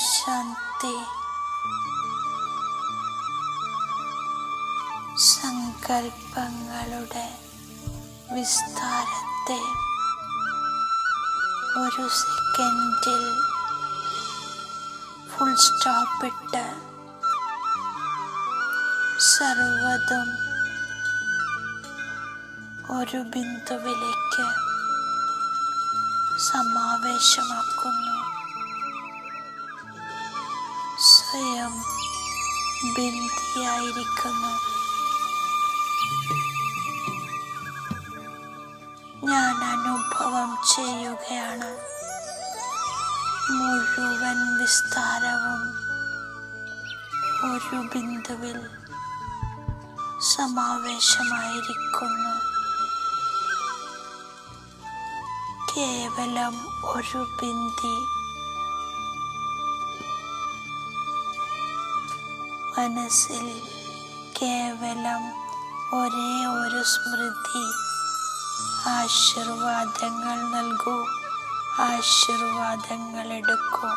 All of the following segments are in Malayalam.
ശാന്തി സങ്കൽപ്പങ്ങളുടെ വിസ്താരത്തെ ഒരു സെക്കൻഡിൽ ഫുൾ സ്റ്റോപ്പിട്ട് സർവതും ഒരു ബിന്ദുവിലേക്ക് സമാവേശമാക്കുന്നു. സ്വയം ബിന്ദിയായിരിക്കുന്നു ഞാൻ അനുഭവം ചെയ്യുകയാണ്. മുഴുവൻ വിസ്താരവും ഒരു ബിന്ദുവിൽ സമാവേശമായിരിക്കുന്നു. കേവലം ഒരു ബിന്ദി മനസ്സിൽ കേവലം ഒരേ ഒരു സ്മൃതി. ആശീർവാദങ്ങൾ നൽകൂ. ആശീർവാദങ്ങൾ എടുക്കൂ.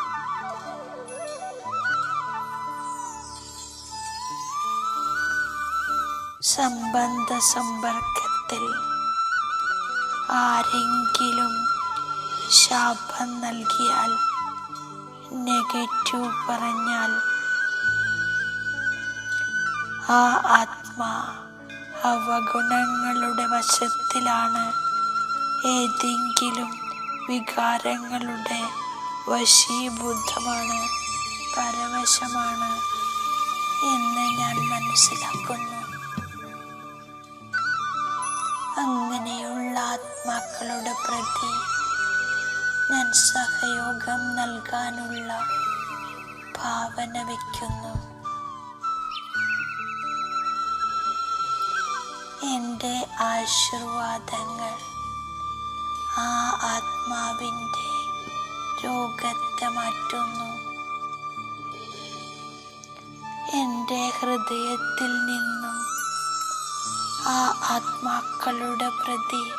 സംബന്ധ സമ്പർക്കത്തിൽ ആരെങ്കിലും ശാപം നൽകിയാൽ നെഗറ്റീവ് പറഞ്ഞാൽ ആ ആത്മാ അവഗുണങ്ങളുടെ വശത്തിലാണ്. ഏതെങ്കിലും വികാരങ്ങളുടെ വശീബുദ്ധമാണ് പരവശമാണ് എന്ന് ഞാൻ മനസ്സിലാക്കുന്നു. അങ്ങനെയുള്ള ആത്മാക്കളുടെ പ്രതി ഞാൻ സഹയോഗം നൽകാനുള്ള ഭാവന വയ്ക്കുന്നു. എന്റെ ആശീർവാദങ്ങൾ ആ ആത്മാവിന്റെ രോഗത്തെ മാറ്റുന്നു. എന്റെ ഹൃദയത്തിൽ നിന്നും ആ ആത്മാക്കളുടെ പ്രതി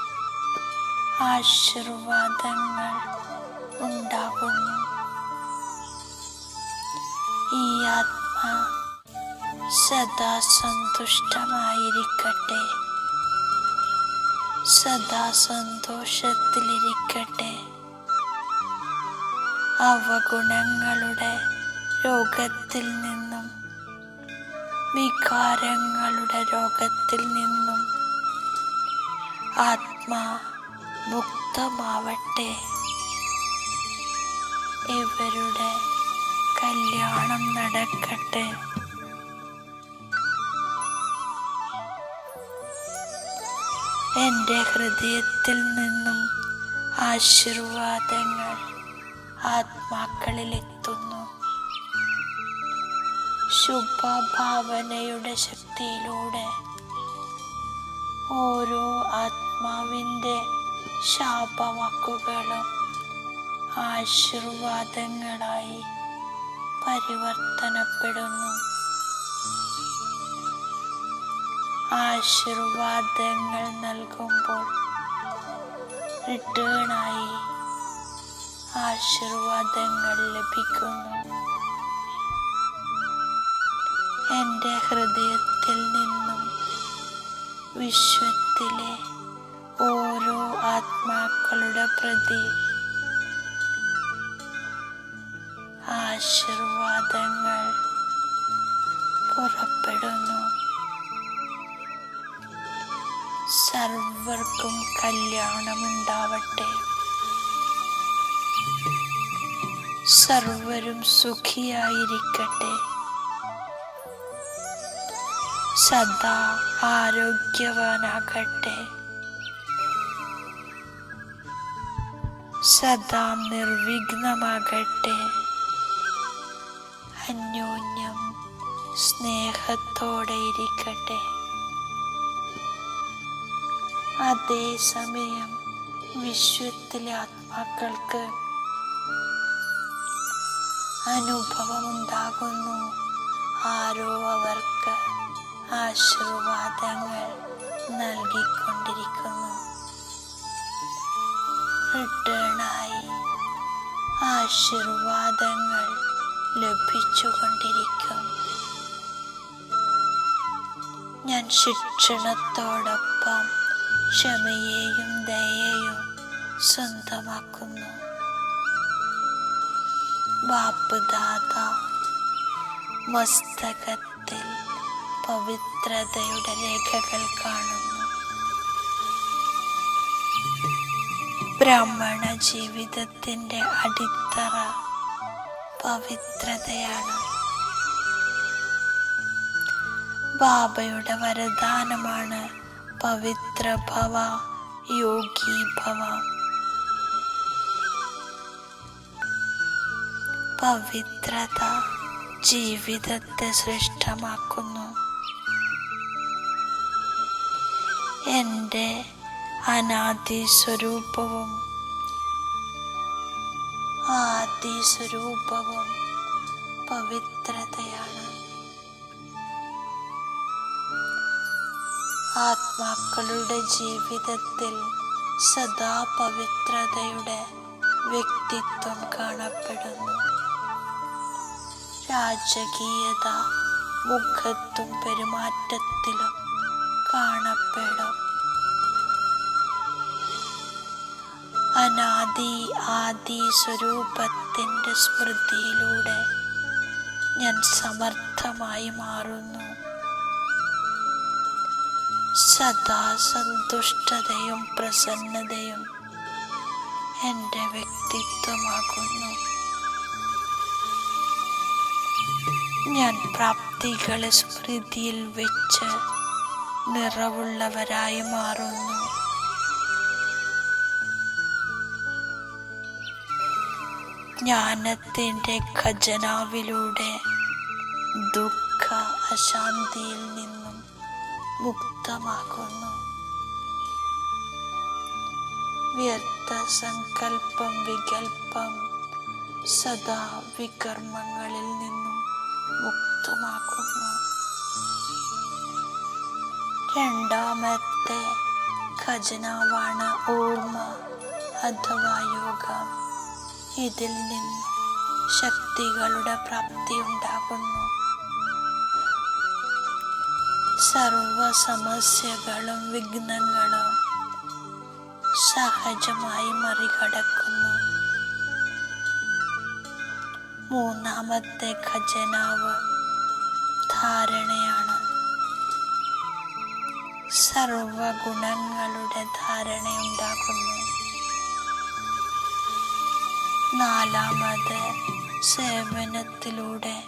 ആശീർവാദങ്ങൾ ഉണ്ടാകുന്നു. ഈ ആത്മാ സദാ സന്തുഷ്ടമായിരിക്കട്ടെ സദാ സന്തോഷത്തിലിരിക്കട്ടെ. അവഗുണങ്ങളുടെ രോഗത്തിൽ നിന്നും വികാരങ്ങളുടെ രോഗത്തിൽ നിന്നും ആത്മാ മുക്തമാവട്ടെ. ഇവരുടെ കല്യാണം നടക്കട്ടെ. എന്റെ ഹൃദയത്തിൽ നിന്നും ആശീർവാദങ്ങൾ ആത്മാക്കളിലെത്തുന്നു. ശുഭഭാവനയുടെ ശക്തിയിലൂടെ ഓരോ ആത്മാവിന്റെ ശാപവാക്കുകളും ആശീർവാദങ്ങളായി പരിവർത്തനപ്പെടുന്നു. ആശീർവാദങ്ങൾ നൽകുമ്പോൾ റിട്ടേണായി ആശീർവാദങ്ങൾ ലഭിക്കുന്നു. എന്റെ ഹൃദയത്തിൽ നിന്നും വിശ്വത്തിലെ ഓരോ ആത്മാക്കളുടെ പ്രതി ആശീർവാദങ്ങൾ പുറപ്പെടുന്നു. സർവർക്കും കല്യാണമുണ്ടാവട്ടെ. സർവരും സുഖിയായിരിക്കട്ടെ. സദാ ആരോഗ്യവാനാകട്ടെ. സദാ നിർവിഘ്നമാകട്ടെ. അന്യോന്യം സ്നേഹത്തോടെ ഇരിക്കട്ടെ. അതേസമയം വിശ്വത്തിലെ ആത്മാക്കൾക്ക് അനുഭവമുണ്ടാകുന്നു. ആരോ അവർക്ക് ആശീർവാദങ്ങൾ നൽകിക്കൊണ്ടിരിക്കുന്നു. റിട്ടേണായി ആശീർവാദങ്ങൾ ലഭിച്ചുകൊണ്ടിരിക്കും. ഞാൻ ശിക്ഷണത്തോടൊപ്പം ക്ഷമയെയും ദയയെയും സ്വന്തമാക്കുന്നു. ബാപ്പ് ദാദ മസ്തകത്തിൽ പവിത്രതയുടെ രേഖകൾ കാണുന്നു. ബ്രാഹ്മണ ജീവിതത്തിന്റെ അടിത്തറ പവിത്രതയാണ്. ബാബയുടെ വരദാനമാണ് പവിത്ര ഭവ യോഗി ഭവ പവിത്രത ജീവിതത്തെ ശ്രേഷ്ഠമാക്കുന്നു എന്റെ അനാദി സ്വരൂപവും ആദി സ്വരൂപവും പവിത്രതയാണ്. ആത്മാക്കളുടെ ജീവിതത്തിൽ സദാ പവിത്രതയുടെ വ്യക്തിത്വം കാണപ്പെടുന്നു. രാജകീയത മുഖത്തും പെരുമാറ്റത്തിലും കാണപ്പെടും. അനാദി ആദി സ്വരൂപത്തിന്റെ സ്മൃതിയിലൂടെ ഞാൻ സമർത്ഥമായി മാറുന്നു. സദാ സന്തുഷ്ടതയും പ്രസന്നതയും എന്റെ വ്യക്തിത്വമാകുന്നു. ഞാൻ പ്രാപ്തികളെ സ്മൃതിയിൽ വെച്ച് നിറവുള്ളവരായി മാറുന്നു. ജ്ഞാനത്തിന്റെ ഖജനാവിലൂടെ ദുഃഖ അശാന്തിയിൽ നിന്നും മുക്തമാകുന്നു വ്യർത്ഥ സങ്കല്പം വികൽപ്പം സദാ വികർമ്മങ്ങളിൽ നിന്നും മുക്തമാക്കുന്നു. രണ്ടാമത്തെ ഖജനാവാണ് ഓർമ്മ അഥവാ യോഗം. ഇതിൽ നിന്ന് ശക്തികളുടെ പ്രാപ്തി ഉണ്ടാകുന്നു. സർവ സമസ്യകളും വിഘ്നങ്ങളും സഹജമായി മറികടക്കുന്നു. മൂന്നാമത്തെ ഖജനാവ് ധാരണയാണ്. സർവ ഗുണങ്ങളുടെ ധാരണയുണ്ടാകുന്നു നാലാമത് സേവനത്തിലൂടെ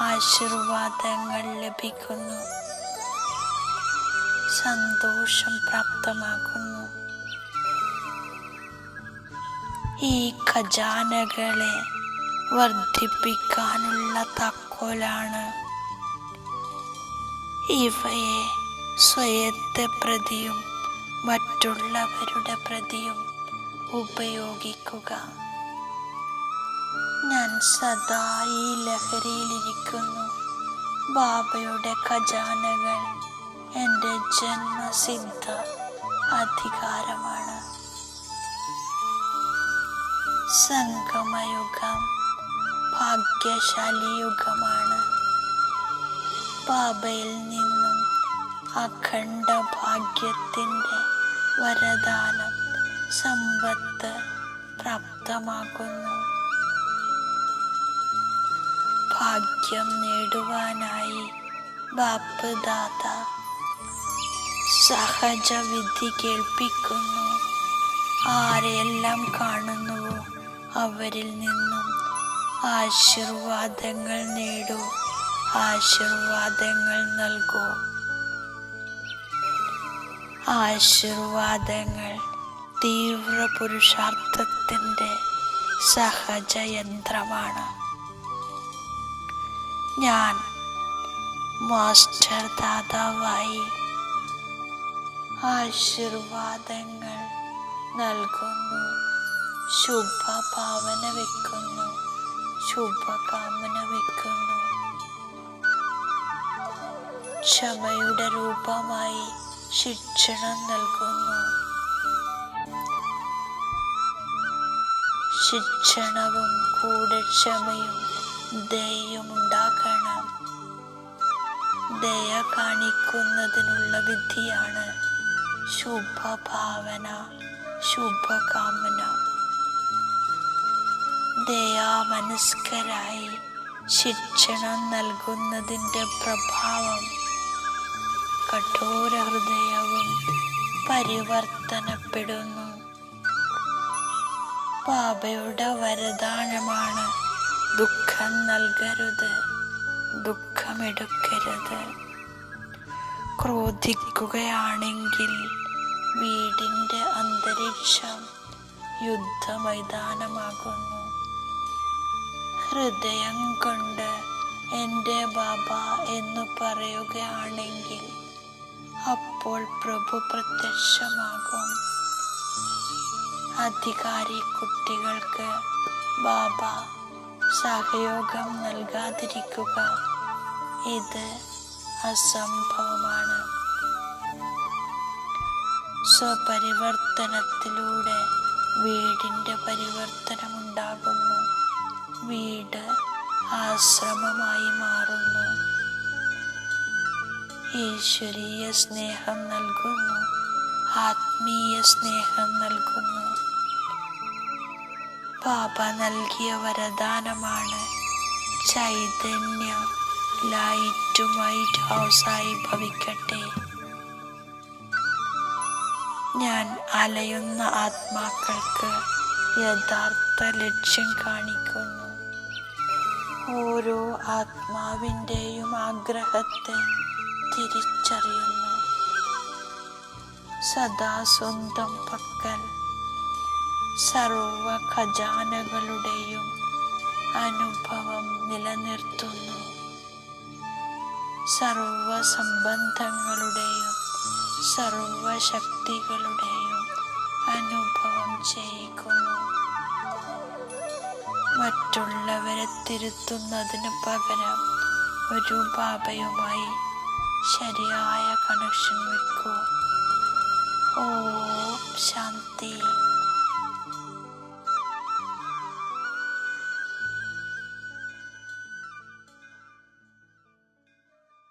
ആശീർവാദങ്ങൾ ലഭിക്കുന്നു. സന്തോഷം പ്രാപ്തമാക്കുന്നു ഈ ഖജാനകളെ വർദ്ധിപ്പിക്കാനുള്ള താക്കോലാണ് ഇവയെ സ്വയത്തെ പ്രതിയും മറ്റുള്ളവരുടെ പ്രതിയും ഉപയോഗിക്കുക. ഞാൻ സദാ ഈ ലഹരിയിലിരിക്കുന്നു. ബാബയുടെ ഖജാനകൾ എന്റെ ജന്മസിദ്ധ അധികാരമാണ്. സംഗമയുഗം ഭാഗ്യശാലി യുഗമാണ് ബാബയിൽ നിന്നും അഖണ്ഡ ഭാഗ്യത്തിന്റെ വരദാനം സമ്പത്ത് പ്രാപ്തമാകുന്നു. ഭാഗ്യം നേടുവാനായി ബാപ്പ് ദാദ സഹജ വിധി കേൾപ്പിക്കുന്നു ആരെയെല്ലാം കാണുന്നുവോ അവരിൽ നിന്നും ആശീർവാദങ്ങൾ നേടൂ. ആശീർവാദങ്ങൾ നൽകൂ. ആശീർവാദങ്ങൾ തീവ്ര പുരുഷാർത്ഥത്തിന്റെ സഹജ യന്ത്രമാണ് ഞാൻ മാസ്റ്റർ ദാതാവായി ആശീർവാദങ്ങൾ നൽകുന്നു. ശുഭഭാവന വെക്കുന്നു. ശുഭകാമന വെക്കുന്നു. ക്ഷമയുടെ രൂപമായി ശിക്ഷണം നൽകുന്നു. ശിക്ഷണവും കൂടെ ക്ഷമയും ദയയും ഉണ്ടാക്കണം ദയ കാണിക്കുന്നതിനുള്ള വിധിയാണ് ശുഭഭാവന ശുഭകാമന. ദയാമനസ്കരായി ശിക്ഷണം നൽകുന്നതിന്റെ പ്രഭാവം കഠോര ഹൃദയവും പരിവർത്തനപ്പെടുന്നു. പാപയുടെ വരദാനമാണ് ദുഃഖം നൽകരുത് ദുഃഖമെടുക്കരുത്. ക്രോധിക്കുകയാണെങ്കിൽ വീടിന്റെ അന്തരീക്ഷം യുദ്ധമൈതാനമാകുന്നു. ഹൃദയം കൊണ്ട് എന്റെ ബാബ എന്ന് പറയുകയാണെങ്കിൽ അപ്പോൾ പ്രഭു പ്രത്യക്ഷമാകും. അധികാരി കുട്ടികൾക്ക് ബാബ സഹയോഗം നൽകാതിരിക്കുക. ഇത് അസംഭവമാണ്. സ്വപരിവർത്തനത്തിലൂടെ വീടിന്റെ പരിവർത്തനമുണ്ടാകുന്നു. വീട് ആശ്രമമായി മാറുന്നു. ഈശ്വരീയ സ്നേഹം നൽകുന്നു. ആത്മീയ സ്നേഹം നൽകുന്നു. പാപ നൽകിയ വരദാനമാണ് ചൈതന്യം. ലൈറ്റ് വൈറ്റ് ഹൗസായി ഭവിക്കട്ടെ. ഞാൻ അലയുന്ന ആത്മാക്കൾക്ക് യഥാർത്ഥ ലക്ഷ്യം കാണിക്കുന്നു. ഓരോ ആത്മാവിന്റെയും ആഗ്രഹത്തെ തിരിച്ചറിയുന്നു. സദാ സ്വന്തം പക്കൽ സർവ ഖജാനകളുടെയും അനുഭവം നിലനിർത്തുന്നു. സർവ സംബന്ധങ്ങളുടെയും സർവശക്തികളുടെയും അനുഭവം ചെയ്യിക്കുന്നു. മറ്റുള്ളവരെ തിരുത്തുന്നതിന് പകരം ഒരു ബാബയുമായി ശരിയായ കണക്ഷൻ വെക്കൂ. ഓ ശാന്തി.